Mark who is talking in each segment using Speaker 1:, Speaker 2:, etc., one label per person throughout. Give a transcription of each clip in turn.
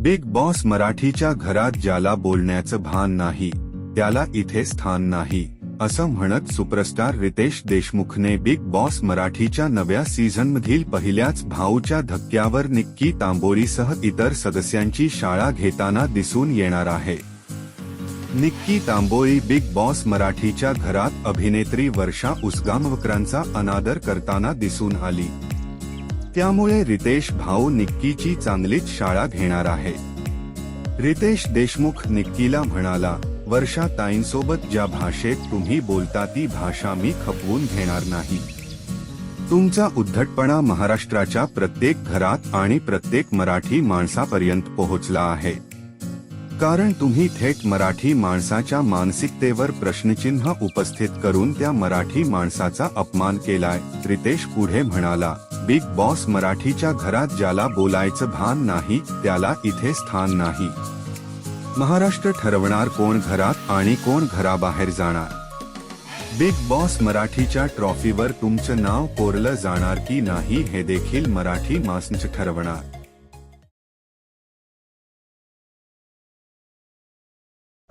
Speaker 1: Big Boss मराठीच्या घरात ज्याला बोलण्याचं भान नाही त्याला इथे स्थान नाही असं म्हणत सुपरस्टार रितेश देशमुखने बिग बॉस मराठीच्या नव्या सीझनमधील पहिल्याच भाऊच्या धक्क्यावर निक्की तांबोरीसह इतर सदस्यांची शाळा घेताना दिसून येणार आहे. निक्की तांबोळी बिग बॉस मराठीच्या घरात अभिनेत्री वर्षा उसगामवकरांचा अनादर करताना दिसून आली. त्यामुळे रितेश भाऊ निक्कीची चांगलीच शाळा घेणार आहे. रितेश देशमुख निक्कीला म्हणाला वर्षा ताईंसोबत ज्या भाषेत तुम्ही बोलता ती भाषा मी खपवून घेणार नाही. तुमचा उद्धटपणा महाराष्ट्राच्या प्रत्येक घरात आणि प्रत्येक मराठी माणसापर्यंत पोहोचला आहे. कारण तुम्ही थेट मराठी माणसाच्या मानसिकतेवर प्रश्नचिन्ह उपस्थित करून त्या मराठी माणसाचा अपमान केलाय रितेश पुढे म्हणाला. बिग बॉस मराठीच्या घरात ज्याला बोलायचं भान नाही त्याला इथे स्थान नाही. महाराष्ट्र ठरवणार कोण घरात आणि कोण घराबाहेर जाणार. बिग बॉस मराठीच्या ट्रॉफीवर तुमचं नाव कोरलं जाणार की नाही हे देखील मराठी मासंच ठरवणार.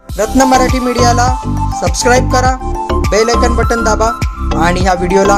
Speaker 2: रत्न मराठी मीडियाला सबस्क्राईब करा बेल आयकन बटन दाबा आणि ह्या व्हिडिओला